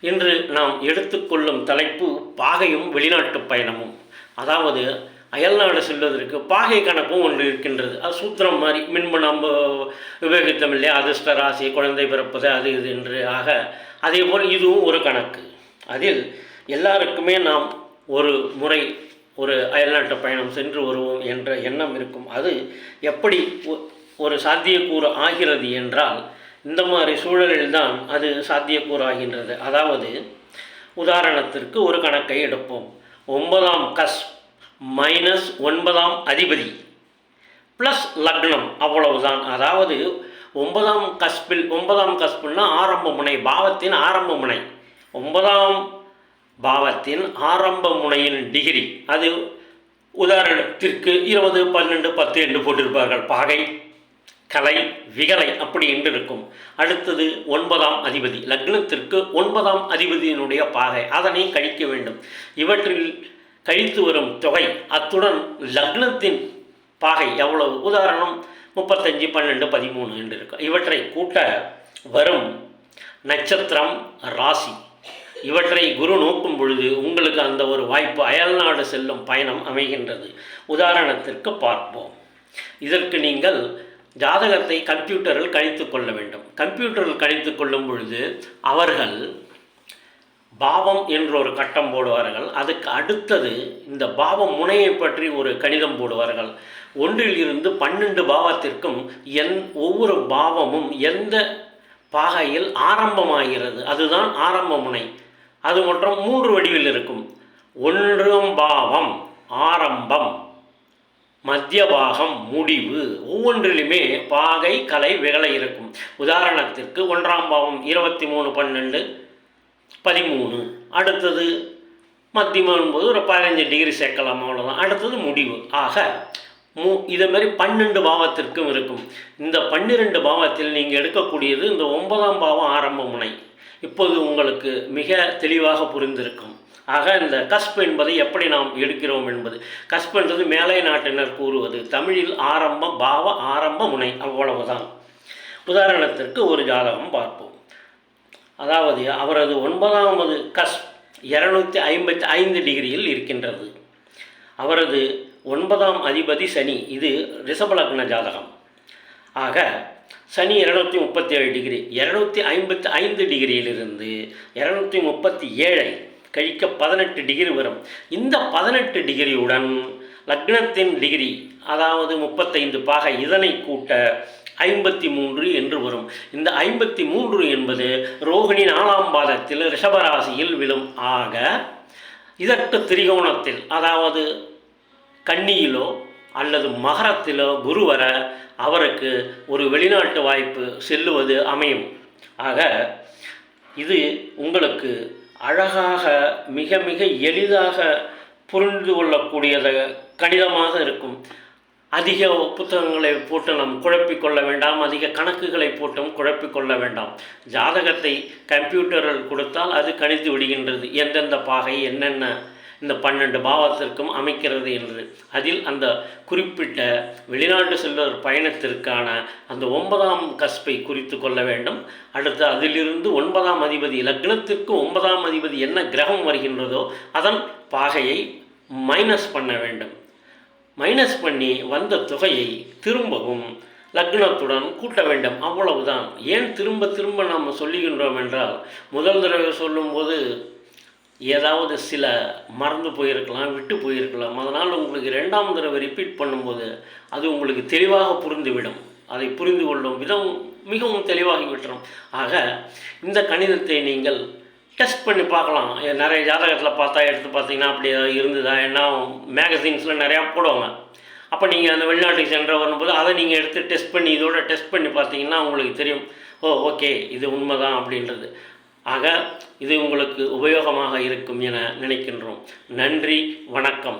இன்று நாம் எடுத்துக்கொள்ளும் தலைப்பு பாகையும் வெளிநாட்டு பயணமும். அதாவது அயல்நாடு செல்வதற்கு பாகை கணக்கும் ஒன்று இருக்கின்றது. அது சூத்திரம் மாதிரி மின்பு நம்ம விவேகித்தம் இல்லையா? அதிர்ஷ்ட ராசி குழந்தை பிறப்பது அது இது என்று. ஆக அதே போல் இதுவும் ஒரு கணக்கு. அதில் எல்லாருக்குமே நாம் ஒரு முறை ஒரு அயல்நாட்டு பயணம் சென்று வருவோம் என்ற எண்ணம் இருக்கும். அது எப்படி ஒ- ஒரு சாத்தியக்கூறு ஆகிறது என்றால் இந்த மாதிரி சூழலில்தான் அது சாத்தியக்கூறாகின்றது. அதாவது உதாரணத்திற்கு ஒரு கணக்கை எடுப்போம். ஒன்பதாம் கஸ் மைனஸ் ஒன்பதாம் அதிபதி ப்ளஸ் லக்னம் அவ்வளவுதான். அதாவது ஒன்பதாம் கஸ்பில் ஒன்பதாம் கஸ்பில்னா ஆரம்ப முனை பாவத்தின் ஆரம்ப முனை ஒன்பதாம் பாவத்தின் ஆரம்ப முனையின் டிகிரி. அது உதாரணத்திற்கு இருபது பன்னெண்டு பத்து என்று போட்டிருப்பார்கள். பாகை கலை விகலை அப்படி என்று இருக்கும் அடுத்தது ஒன்பதாம் அதிபதி. லக்னத்திற்கு ஒன்பதாம் அதிபதியினுடைய பாகை. அதனை கழிக்க வேண்டும். இவற்றில் கழித்து வரும் தொகை அத்துடன் லக்னத்தின் பாகை எவ்வளவு? உதாரணம் முப்பத்தஞ்சு பன்னெண்டு பதிமூணு என்று இருக்கும் இவற்றை கூட்ட வரும் நட்சத்திரம் ராசி. இவற்றை குரு நோக்கும் பொழுது உங்களுக்கு அந்த ஒரு வாய்ப்பு அயல்நாடு செல்லும் பயணம் அமைகின்றது. உதாரணத்திற்கு பார்ப்போம். இதற்கு நீங்கள் ஜாதகத்தை கம்ப்யூட்டரில் கணித்து கொள்ள வேண்டும். கம்ப்யூட்டரில் கணித்து கொள்ளும் பொழுது அவர்கள் பாவம் என்ற ஒரு கட்டம் போடுவார்கள். அதுக்கு அடுத்தது இந்த பாவம் முனையை பற்றி ஒரு கணிதம் போடுவார்கள். ஒன்றில் இருந்து பன்னெண்டு பாவத்திற்கும் என் ஒவ்வொரு பாவமும் எந்த பாகையில் ஆரம்பமாகிறது? அதுதான் ஆரம்ப முனை. அது மற்றும் மூன்று வடிவில் இருக்கும். ஒன்றும் பாவம் ஆரம்பம். மத்திய பாகம் முடிவு ஒவ்வொன்றிலுமே பாகை கலை விகலை இருக்கும். உதாரணத்திற்கு ஒன்றாம் பாவம் இருபத்தி மூணு பன்னெண்டு பதிமூணு. அடுத்தது மத்தியமம் என்பது ஒரு பதினஞ்சு டிகிரி சேர்க்கலாம் அவ்வளோதான் அடுத்தது முடிவு. ஆக மூ இதே மாதிரி பன்னெண்டு பாவத்திற்கும் இருக்கும். இந்த பன்னிரெண்டு பாவத்தில் நீங்கள் எடுக்கக்கூடியது இந்த ஒன்பதாம் பாவம் ஆரம்ப முனை. இப்போது உங்களுக்கு மிக தெளிவாக புரிந்திருக்கும். ஆக இந்த கஸ்ப் என்பதை எப்படி நாம் எடுக்கிறோம் என்பது. கஸ்ப் என்பது மேலை நாட்டினர் கூறுவது. தமிழில் ஆரம்ப பாவ ஆரம்ப முனை அவ்வளவுதான். உதாரணத்திற்கு ஒரு ஜாதகம் பார்ப்போம். அதாவது அவரது ஒன்பதாவது கஸ் இருநூத்தி ஐம்பத்தி ஐந்து டிகிரியில் இருக்கின்றது. அவரது ஒன்பதாம் அதிபதி சனி. இது ரிஷபலக்ன ஜாதகம். ஆக சனி இருநூத்தி முப்பத்தி ஏழு டிகிரி. இரநூத்தி ஐம்பத்தி ஐந்து டிகிரியிலிருந்து இரநூத்தி முப்பத்தி ஏழை கழிக்க பதினெட்டு டிகிரி வரும். இந்த பதினெட்டு டிகிரியுடன் லக்னத்தின் டிகிரி அதாவது முப்பத்தைந்து பாகை இதனை கூட்ட ஐம்பத்தி மூன்று என்று வரும். இந்த ஐம்பத்தி மூன்று என்பது ரோகிணி நாலாம் பாதத்தில் ரிஷபராசியில் விழும் ஆக இதற்கு திரிகோணத்தில் அதாவது கன்னியிலோ அல்லது மகரத்திலோ குரு வர அவருக்கு ஒரு வெளிநாட்டு வாய்ப்பு செல்லுவது அமையும். ஆக இது உங்களுக்கு அழகாக மிக மிக எளிதாக புரிந்து கொள்ளக்கூடியதாக கணிதமாக இருக்கும். அதிக புத்தகங்களை போட்டு நாம் குழப்பிக்கொள்ள வேண்டாம். அதிக கணக்குகளை போட்டும் குழப்பிக்கொள்ள வேண்டாம். ஜாதகத்தை கம்ப்யூட்டரில் கொடுத்தால் அது கணித்து விடுகின்றது. எந்தெந்த பாகை என்னென்ன இந்த பன்னெண்டு பாவத்திற்கும் அமைக்கிறது என்று. அதில் அந்த குறிப்பிட்ட வெளிநாட்டு செல்வர் பயணத்திற்கான அந்த ஒன்பதாம் கஸ்பை குறித்து கொள்ள வேண்டும். அடுத்து அதிலிருந்து ஒன்பதாம் அதிபதி லக்னத்திற்கு ஒன்பதாம் அதிபதி என்ன கிரகம் வருகின்றதோ அதன் பாகையை மைனஸ் பண்ண வேண்டும். மைனஸ் பண்ணி வந்த தொகையை திரும்பவும் லக்னத்துடன் கூட்ட வேண்டும். அவ்வளவுதான். ஏன் திரும்ப திரும்ப நாம் சொல்லுகின்றோம் என்றால் முதல் தடவை சொல்லும்போது ஏதாவது சில மறந்து போயிருக்கலாம் விட்டு போயிருக்கலாம். அதனால் உங்களுக்கு ரெண்டாம் தடவை ரிப்பீட் பண்ணும்போது அது உங்களுக்கு தெளிவாக புரிந்துவிடும். அதை புரிந்து கொள்ளும் விதம் மிகவும் தெளிவாகிவிட்டுரும் ஆக இந்த கணிதத்தை நீங்கள் டெஸ்ட் பண்ணி பார்க்கலாம். நிறைய ஜாதகத்தில் பார்த்தா எடுத்து பார்த்தீங்கன்னா அப்படி ஏதாவது இருந்ததா என்ன மேகசின்ஸில் நிறையா போடுவாங்க. அப்போ நீங்கள் அந்த வெளிநாட்டுக்கு சென்று வரும்போது அதை நீங்கள் எடுத்து டெஸ்ட் பண்ணி இதோட டெஸ்ட் பண்ணி பார்த்தீங்கன்னா உங்களுக்கு தெரியும். ஓ ஓகே இது உண்மைதான் அப்படின்றது. ஆக இது உங்களுக்கு உபயோகமாக இருக்கும் என நினைக்கின்றோம். நன்றி வணக்கம்.